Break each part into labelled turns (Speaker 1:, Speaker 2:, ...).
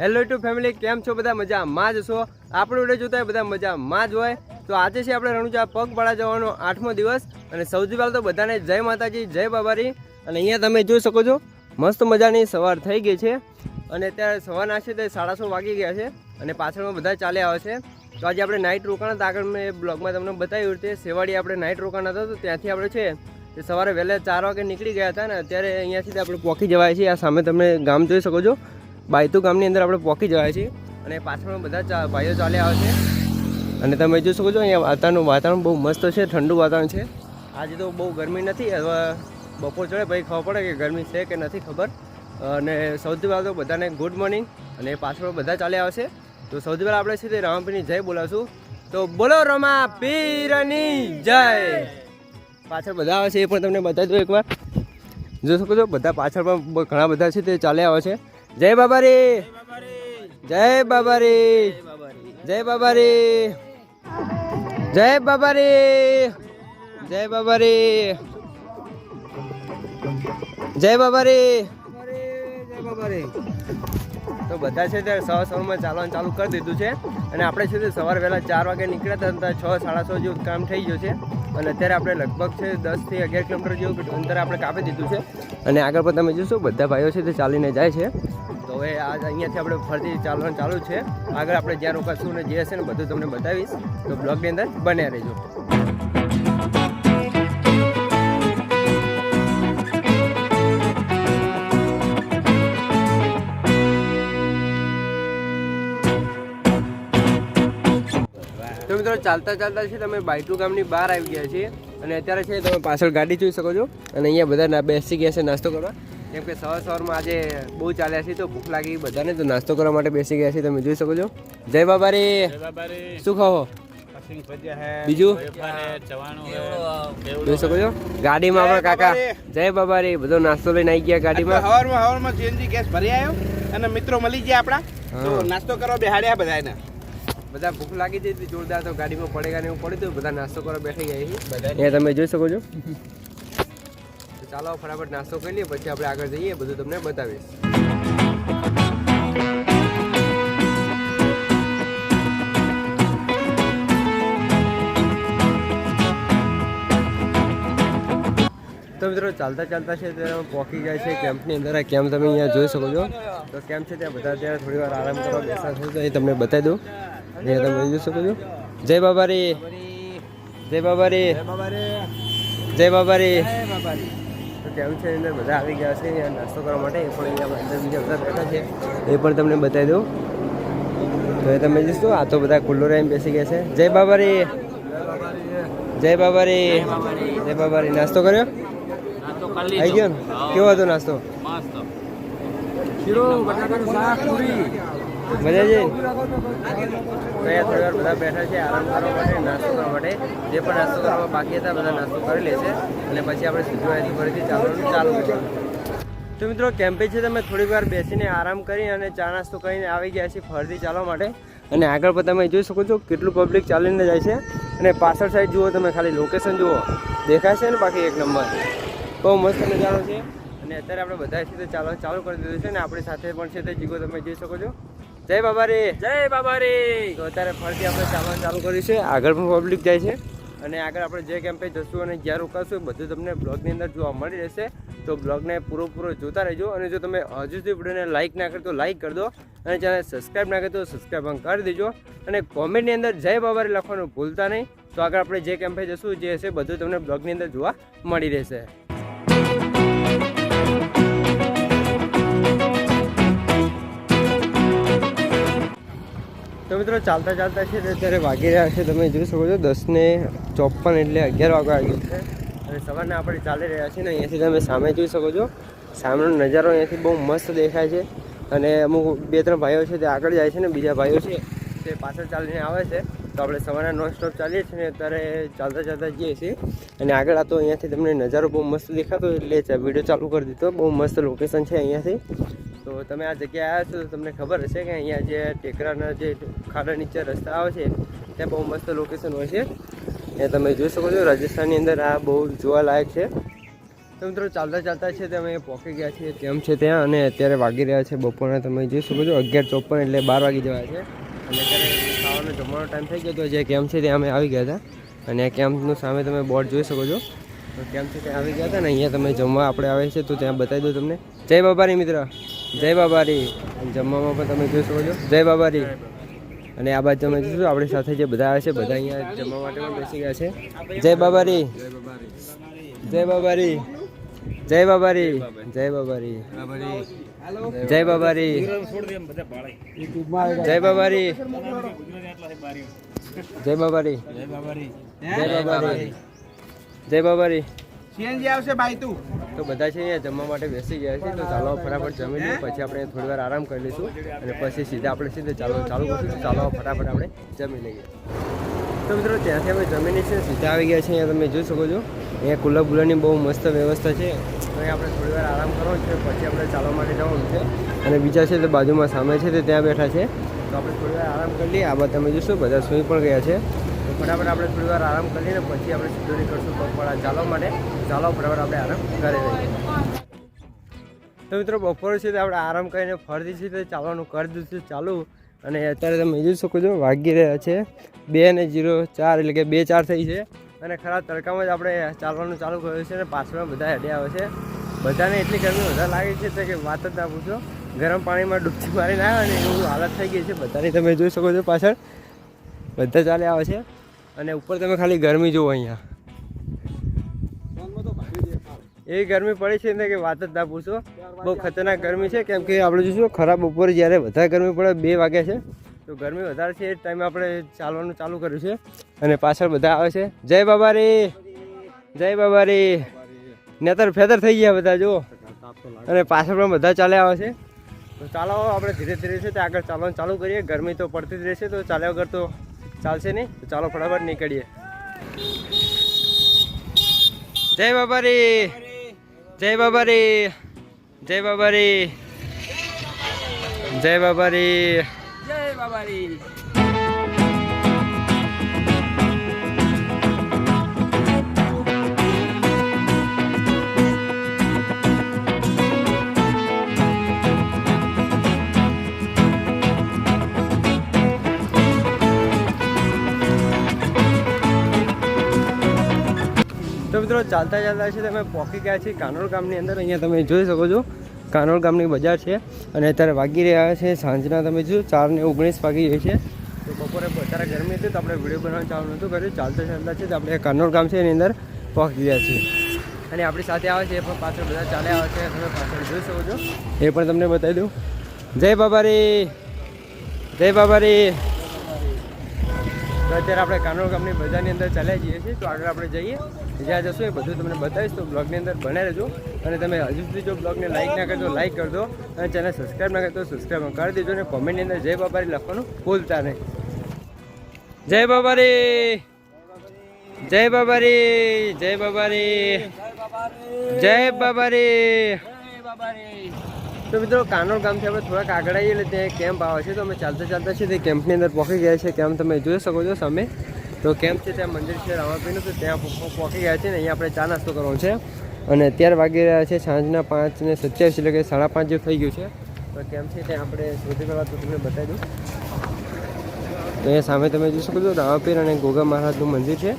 Speaker 1: Hello two family કેમ છો? બધા મજામાં જ છો? આપણું વીડિયો જોતા બધા મજામાં જ હોય. તો આજે છે આપણે રણુજા પગપાળા જવાનો આઠમો દિવસ. અને સૌથી પહેલાં તો બધાને જય માતાજી, જય બાબારી. અને અહીંયા તમે જોઈ શકો છો, મસ્ત મજાની સવાર થઈ ગઈ છે. અને અત્યારે સવારના છે તે સાડા વાગી ગયા છે. અને પાછળમાં બધા ચાલ્યા આવે છે. તો આજે આપણે નાઇટ રોકાણ હતા. આગળ મેં બ્લોગમાં તમને બતાવ્યું તે સેવાડી આપણે નાઇટ રોકાણ હતા. તો ત્યાંથી આપણે છે તે સવારે વહેલા ચાર વાગે નીકળી ગયા હતા. ને અત્યારે અહીંયાથી આપણે પહોંચી જવાય છે આ સામે તમે ગામ જોઈ શકો છો. બાયતુ ગામની અંદર આપણે પહોંચી જવાય છીએ અને પાછળ બધા ભાઈઓ ચાલ્યા આવે છે. અને તમે જોઈ શકો છો, અહીંયા વાતાવરણ વાતાવરણ બહુ મસ્ત છે, ઠંડુ વાતાવરણ છે. આજે તો બહુ ગરમી નથી, હવે બપોર ચડે ભાઈ ખબર પડે કે ગરમી છે કે નથી ખબર. અને સૌથી પહેલાં તો બધાને ગુડ મોર્નિંગ અને પાછળ બધા ચાલ્યા આવશે તો સૌથી પહેલાં આપણે છે તે રામાપીરની જય બોલાવશું. તો બોલો રમા પીરની જય. પાછળ બધા આવે છે, એ પણ તમને બતાવી દો એકવાર. જોઈ શકો છો, બધા પાછળ પણ ઘણા બધા છે, તે ચાલ્યા આવે છે. જય બાબા રે જય બાબા રે જય બાબા રે જય બાબા રે જય બાબા રે જય બાબા રે જય બાબા રે તો બધા છે તે સવા સવારમાં ચાલવાનું ચાલુ કરી દીધું છે. અને આપણે છે તે સવારે વહેલા ચાર વાગે નીકળ્યા હતા ત્યાં છ, સાડા છ જેવું કામ થઈ ગયું છે. અને અત્યારે આપણે લગભગ છે દસથી અગિયાર કિલોમીટર જેવું અંતર આપણે કાપી દીધું છે. અને આગળ પણ તમે જોશો, બધા ભાઈઓ છે તે ચાલીને જાય છે. તો હવે આ અહીંયાથી આપણે ફરતી ચાલવાનું ચાલુ છે. આગળ આપણે જ્યાં રોકાશું ને જે હશે ને બધું તમને બતાવીશ. તો બ્લોગની અંદર બન્યા રહેજો. મિત્રો ચાલતા ચાલતા છે તમે બાયટુ ગામની બહાર આવી ગયા છીએ. અને અત્યારે છે તમે પાછળ ગાડી જોઈ શકો છો. અને અહીંયા બધા બેસી ગયા છે નાસ્તો કરવા. કેમ કે સવાર સવારમાં આજે બહુ ચાલ્યા છે તો ભૂખ લાગી. બધાને તો નાસ્તો કરવા માટે બેસી ગયા છે તમે જોઈ શકો છો. જય બાબા રે શું ખાવો બીજું? જોઈ શકો છો. ગાડીમાં આપણા કાકા. જય બાબા રે બધો નાસ્તો લઈને આવી ગયા ગાડીમાં.
Speaker 2: હવારમાં હવારમાં સીએનજી ગેસ ભરી આવ્યો. અને મિત્રો મળી ગયા આપણા. નાસ્તો કરવા બેહાડ્યા બધાને
Speaker 1: બધા ભૂખ લાગી જતી જોરદાર તો ગાડીમાં પડેગા ને એવું પડ્યું હતું બધા નાસ્તો કરવા બેઠી ગયા અહીંયા તમે જોઈ શકો છો. તો ચાલો ફટાફટ નાસ્તો કરી લઈએ પછી આપણે આગળ જઈએ બધું તમને બતાવીશ. તો મિત્રો ચાલતા ચાલતા છે ત્યારે પહોંચી જાય છે કેમ્પની અંદર. આ કેમ્પ તમે અહીંયા જોઈ શકો છો. તો કેમ્પ છે ત્યાં બધા ત્યાં થોડી વાર આરામ કરવા બેસા છે તો એ તમને બતાવી દઉં. અહીંયા તમે જોઈ શકો છો જય બાબા રે જય બાબા રે જય બાબા રે તો કેમ્પ છે અંદર બધા આવી ગયા છે અહીંયા નાસ્તો કરવા માટે. એ પણ અહીંયા અંદર બીજા બધા બેઠા છે. એ પણ તમને બતાવી દઉં. તો એ તમે જોશો આ તો બધા ખુલ્લો રહીને બેસી ગયા છે. જય બાબા રે જય બાબા રે જય બાબા રે નાસ્તો કર્યો આવી ગયો ને? કેવો હતો નાસ્તો? મજા છે કયા થોડી બધા બેઠા છે આરામ કરવા માટે નાસ્તો કરવા માટે. જે પણ નાસ્તો કરવા બાકી હતા બધા નાસ્તો કરી લેશે અને પછી આપણે સીધું અહીંથી ફરીથી ચાલવાનું ચાલુ કરીશું તો મિત્રો કેમ્પે છે તમે થોડીક વાર બેસીને આરામ કરી અને ચા નાસ્તો કરીને આવી ગયા છીએ ફરતી ચાલવા માટે. અને આગળ પણ તમે જોઈ શકો છો કેટલું પબ્લિક ચાલીને જાય છે. અને પાછળ સાઈડ જુઓ તમે ખાલી લોકેશન જુઓ. દેખાય છે ને બાકી એક નંબર? બહુ મસ્ત નજારો છે. અને અત્યારે આપણે બધા છે તે ચાલવા ચાલુ કરી દીધું છે ને આપણી સાથે પણ છે તે જીગો તમે જોઈ શકો છો. જય બાબા રે
Speaker 2: જય બાબા રે
Speaker 1: તો અત્યારે ફરીથી આપણે ચાલવાનું ચાલુ કર્યું છે. આગળ પણ પબ્લિક જાય છે. અને આગળ આપણે જે કેમ્પે જશું અને જ્યાં રોકાશું બધું તમને બ્લોગની અંદર જોવા મળી રહેશે. તો બ્લોગને પૂરો પૂરો જોતા રહેજો. અને જો તમે હજુ સુધી વિડીયોને લાઇક ના કરો તો લાઇક કરી દો. અને ચેનલ સબસ્ક્રાઈબ ના કરો તો સબસ્ક્રાઈબ કરી દેજો. અને કોમેન્ટની અંદર જય બાબારી લખવાનું ભૂલતા નહીં. તો આગળ આપણે જે કેમ્પે જશું જે હશે બધું તમને બ્લોગની અંદર જોવા મળી રહેશે. ચાલતા ચાલતા છે તે અત્યારે વાગી રહ્યા છે, તમે જોઈ શકો છો દસ ને ચોપન એટલે અગિયાર વાગવા આવ્યું છે. અને સવારના આપણે ચાલી રહ્યા છીએ ને, અહીંયાથી તમે સામે જોઈ શકો છો, સામેનો નજારો અહીંયાથી બહુ મસ્ત દેખાય છે. અને અમુક બે ત્રણ ભાઈઓ છે તે આગળ જાય છે ને, બીજા ભાઈઓ છે તે પાછળ ચાલીને આવે છે. તો આપણે સવારના નોન સ્ટોપ ચાલીએ છીએ ને, અત્યારે ચાલતા ચાલતા જઈએ છીએ. અને આગળ આ તો અહીંયાથી તમને નજારો બહુ મસ્ત દેખાતો, એટલે વીડિયો ચાલુ કરી દીધો. બહુ મસ્ત લોકેશન છે અહીંયાથી. તો તમે આ જગ્યાએ આવ્યા છો તો તમને ખબર હશે કે અહીંયા જે ટેકરાના જે ખાડા નીચે રસ્તા આવે છે, ત્યાં બહુ મસ્ત લોકેશન હોય છે. એ તમે જોઈ શકો છો રાજસ્થાનની અંદર આ બહુ જોવાલાયક છે. તો મિત્રો ચાલતા ચાલતા છે તમે પહોંચી ગયા છીએ, કેમ છે ત્યાં? અને અત્યારે વાગી રહ્યા છે બપોરના તમે જોઈ શકો છો અગિયાર ચોપન એટલે બાર વાગી જવા છે. અને અત્યારે ખાવાનો જમવાનો ટાઈમ થઈ ગયો તો જે કેમ્પ છે ત્યાં અમે આવી ગયા હતા. અને આ કેમ્પનું સામે તમે બોર્ડ જોઈ શકો છો. તો કેમ્પ છે ત્યાં આવી ગયા હતા ને, અહીંયા તમે જમવા આપણે આવે છે તો ત્યાં બતાવી દઉં તમને. જય બાબારી મિત્ર. જય બાબારી જમવામાં પણ તમે જોઈ શકો છો જય બાબારી અને આ બાજુ તમે જોશો આપણી સાથે જે બધા આવે છે બધા અહીંયા જમવા માટે પણ બેસી ગયા છે જય બાબારી જય બાબારી જય બાબારી જય બાબારી જય બાબારી જય બાબારી જય બાબારી જય બાબારી જય બાબારી
Speaker 2: સીએનજી આવશે ભાઈ તું
Speaker 1: તો બધા છે અહીંયા જમવા માટે બેસી ગયા છે તો ચાલો ફટાફટ જમી લઈએ પછી આપણે થોડી વાર આરામ કરી લઈશું અને પછી સીધા આપણે સીધે ચાલો ચાલુ કરીશું ચાલો ફટાફટ આપણે જમી લઈએ. તો મિત્રો ત્યાંથી અમે જમીને છે સીધા આવી ગયા છે અહીંયા તમે જોઈ શકો છો. અહીંયા કુલર બુલરની બહુ મસ્ત વ્યવસ્થા છે. તો અહીંયા આપણે થોડી વાર આરામ કરવો છે પછી આપણે ચાલવા માટે જવાનું છે. અને બીજા છે તે બાજુમાં સામે છે તે ત્યાં બેઠા છે. તો આપણે થોડી વાર આરામ કરી લઈએ. આ બધા તમે જોશો બધા સૂઈ પણ ગયા છે. ફટાફટ આપણે થોડી વાર આરામ કરીને પછી આપણે સીધો નીકળશું પગપાળા ચાલવા માટે. ચાલો, ફટાફટ આપણે આરામ કરી લઈએ. તો મિત્રો, બપોર છે તો આપણે આરામ કરીને ફરતી છે તે ચાલવાનું કરી દીધું ચાલુ. અને અત્યારે તમે જોઈ શકો છો, વાગી રહ્યા છે બે ને જીરો ચાર, એટલે કે બે ચાર થઈ છે. અને ખરા તડકામાં જ આપણે ચાલવાનું ચાલુ કર્યું છે અને પાછળ બધા હેડે આવે છે. બધાને એટલી ગરમી વધારે લાગે છે કે વાત જ ના પૂછો. ગરમ પાણીમાં ડૂબકી મારીને આવ્યા અને એવું હાલત થઈ ગઈ છે. બધાની તમે જોઈ શકો છો પાછળ. બધા ચાલે આવે છે. અને ઉપર તમે ખાલી ગરમી જુઓ અહીંયા. એવી ગરમી પડી છે ને કે વાત જ ના પૂછો. બહુ ખતરનાક ગરમી છે. કેમ કે આપણે જોઈશું ખરાબ ઉપર જ્યારે વધારે ગરમી પડે બે વાગ્યા છે. તો ગરમી વધારે છે એ ટાઈમે આપણે ચાલવાનું ચાલુ કર્યું છે. અને પાછળ બધા આવે છે. જય બાબારી! જય બાબારી! નેતર ફેતર થઈ ગયા બધા જુઓ. અને પાછળ પણ બધા ચાલ્યા આવે છે. તો ચાલો આપણે ધીરે ધીરે છે તે આગળ ચાલવાનું ચાલુ કરીએ. ગરમી તો પડતી જ રહેશે તો ચાલ્યા વગર તો ચાલશે નહીં? ચાલો ફટાફટ નીકળીએ. જય બાબારી! જય બાબારી! જય બાબારી! જય બાબારી!
Speaker 2: જય બાબારી!
Speaker 1: મિત્રો, ચાલતા ચાલતા છે, તમે પહોંચી ગયા છીએ કાનોડ ગામની અંદર. અહીંયા તમે જોઈ શકો છો કાનોડ ગામની બજાર છે અને અત્યારે વાગી રહ્યા છે સાંજના તમે જો ચાર ને ઓગણીસ વાગી રહી છે. તો બપોરે અત્યારે ગરમી હતી તો આપણે વીડિયો બનાવવાનું ચાલુ નહોતું કર્યું. ચાલતા ચાલતા છે તો આપણે કાનોડ ગામ છે એની અંદર પહોંચી ગયા છીએ. અને આપણી સાથે આવે છે, એ પણ પાછળ બધા ચાલે આવે છે. તમે પાછળ જોઈ શકો છો. એ પણ તમને બતાવી દઉં. જય બાબારી! જય બાબારી! તો અત્યારે આપણે કાનોડ ગામની બજારની અંદર ચાલ્યા જઈએ છીએ. તો આગળ આપણે જઈએ. જ્યાં જશો એ બધું તમને બતાવીશ. તો બ્લોગની અંદર બને રહેજો. અને તમે હજુ સુધી જો બ્લોગને લાઇક ના કરજો લાઇક કરજો. અને ચેનલ સબસ્ક્રાઈબ ના કરતો સબસ્ક્રાઈબ કરી દેજો અને કોમેન્ટની અંદર જય બાબારી લખવાનું ભૂલતા નહીં. જય બાબારી! જય બાબારી! જય બાબારી! જય બાબારી! તો મિત્રો કાનોડ ગામથી આપણે થોડાક આગળ આવીએ એટલે ત્યાં કેમ્પ આવે છે. તો અમે ચાલતા ચાલતા છે તે કેમ્પની અંદર પહોંચી ગયા છે કેમ્પ તમે જોઈ શકો છો સામે. તો કેમ્પ છે ત્યાં મંદિર છે રામાપીનું તો ત્યાં પહોંચી ગયા છે ને, અહીંયા આપણે ચા નાસ્તો કરવાનો છે. અને અત્યારે વાગી રહ્યા છે સાંજના પાંચ ને સત્યાવીસ, એટલે કે સાડા પાંચ જેવું થઈ ગયું છે. તો કેમ્પ છે ત્યાં આપણે સૌથી પહેલાં તો તમને બતાવી દઉં. તો અહીંયા સામે તમે જોઈ શકો છો રામાપીર અને ગોગા મહારાજનું મંદિર છે.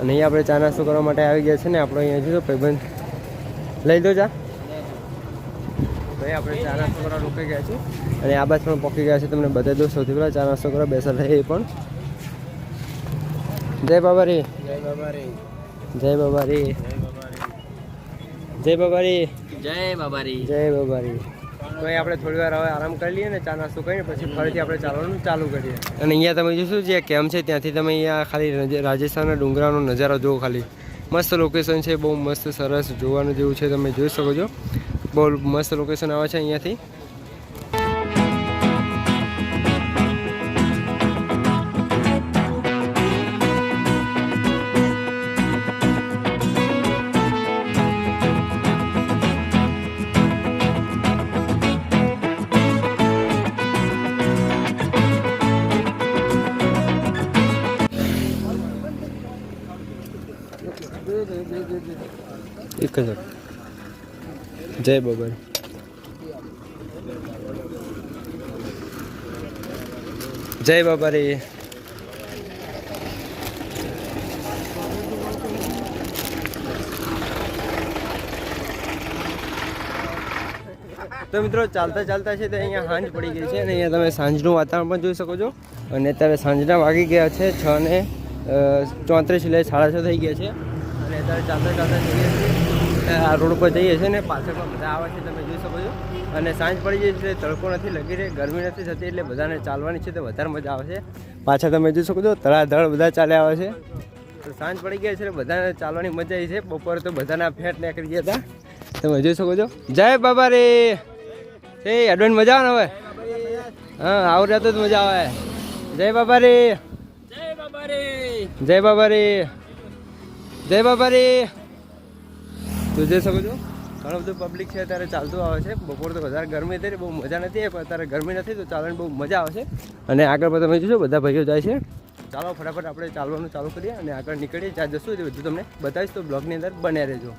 Speaker 1: અને અહીંયા આપણે ચા નાસ્તો કરવા માટે આવી ગયા છે ને, આપણે અહીંયા જોઈશું ભાઈબંધ. લઈ દો ચા. ભાઈ આપણે ચા નાસ્તો કરવા રોકાઈ ગયા છે. અને આ બાદ પણ પહોંચી ગયા છે, તમને બતાવી દઉં. સૌથી પહેલાં ચા નાસ્તો કરવા બેસા થઈ પણ. જય બાબા રે.
Speaker 2: જય બાબા રે.
Speaker 1: જય બાબા રે. જય બાબારી
Speaker 2: જય બાબા રે.
Speaker 1: જય બાબારી તો અહીં આપણે થોડી વાર હવે આરામ કરી લઈએ ને ચા નાસ્તો કરીને પછી ફરીથી આપણે ચાલવાનું ચાલુ કરીએ. અને અહીંયા તમે જોશો જે કેમ્પ છે ત્યાંથી તમે અહીંયા ખાલી રાજસ્થાનના ડુંગરાનો નજારો જુઓ ખાલી. મસ્ત લોકેશન છે બહુ મસ્ત સરસ જોવાનું જેવું છે તમે જોઈ શકો છો. બહુ મસ્ત લોકેશન આવે છે અહીંયાથી. એક જ જય બબર જય બાબારી. તો મિત્રો, ચાલતા ચાલતા છે તો અહીંયા સાંજ પડી ગઈ છે અને અહીંયા તમે સાંજનું વાતાવરણ પણ જોઈ શકો છો. અને અત્યારે સાંજના વાગી ગયા છે છ ને ચોત્રીસ એટલે સાડા છ થઈ ગયા છે. અને અત્યારે ચાલતા ચાલતા જઈએ છીએ. આ રોડ ઉપર જઈએ છીએ ને પાછળ પણ બધા આવે છે તમે જોઈ શકો છો. અને સાંજ પડી જાય છે એટલે તડકો નથી લગી રહી ગરમી નથી થતી એટલે બધાને ચાલવાની છે તો વધારે મજા આવે છે. પાછળ તમે જોઈ શકો છો ધડાધડ બધા ચાલ્યા આવે છે. તો સાંજ પડી ગયા છે બધાને ચાલવાની મજા આવી છે. બપોરે તો બધાના ફેટ નીકળી ગયા હતા. તમે જોઈ શકો છો. જય બાબા રે! એ એડવાન્સ મજા આવે ને હવે? હા આવું રહેતો જ મજા આવે. જય બાબા રે!
Speaker 3: જય બાબા રે!
Speaker 1: જય બાબા રે! જય બાબા રે! તો જોઈ શકો છો, ઘણું બધું પબ્લિક છે, અત્યારે ચાલતું આવે છે. બપોર તો વધારે ગરમી હતી, બહુ મજા નથી, પણ અત્યારે ગરમી નથી, તો ચાલવાની બહુ મજા આવે છે. અને આગળ પણ તમે જોશો, બધા ભાઈઓ જાય છે. ચાલો ફટાફટ આપણે ચાલવાનું ચાલુ કરીએ અને આગળ નીકળીએ. જ્યાં જશું તે બધું તમને બતાવીશ, તો બ્લોગની અંદર બન્યા રહેજો.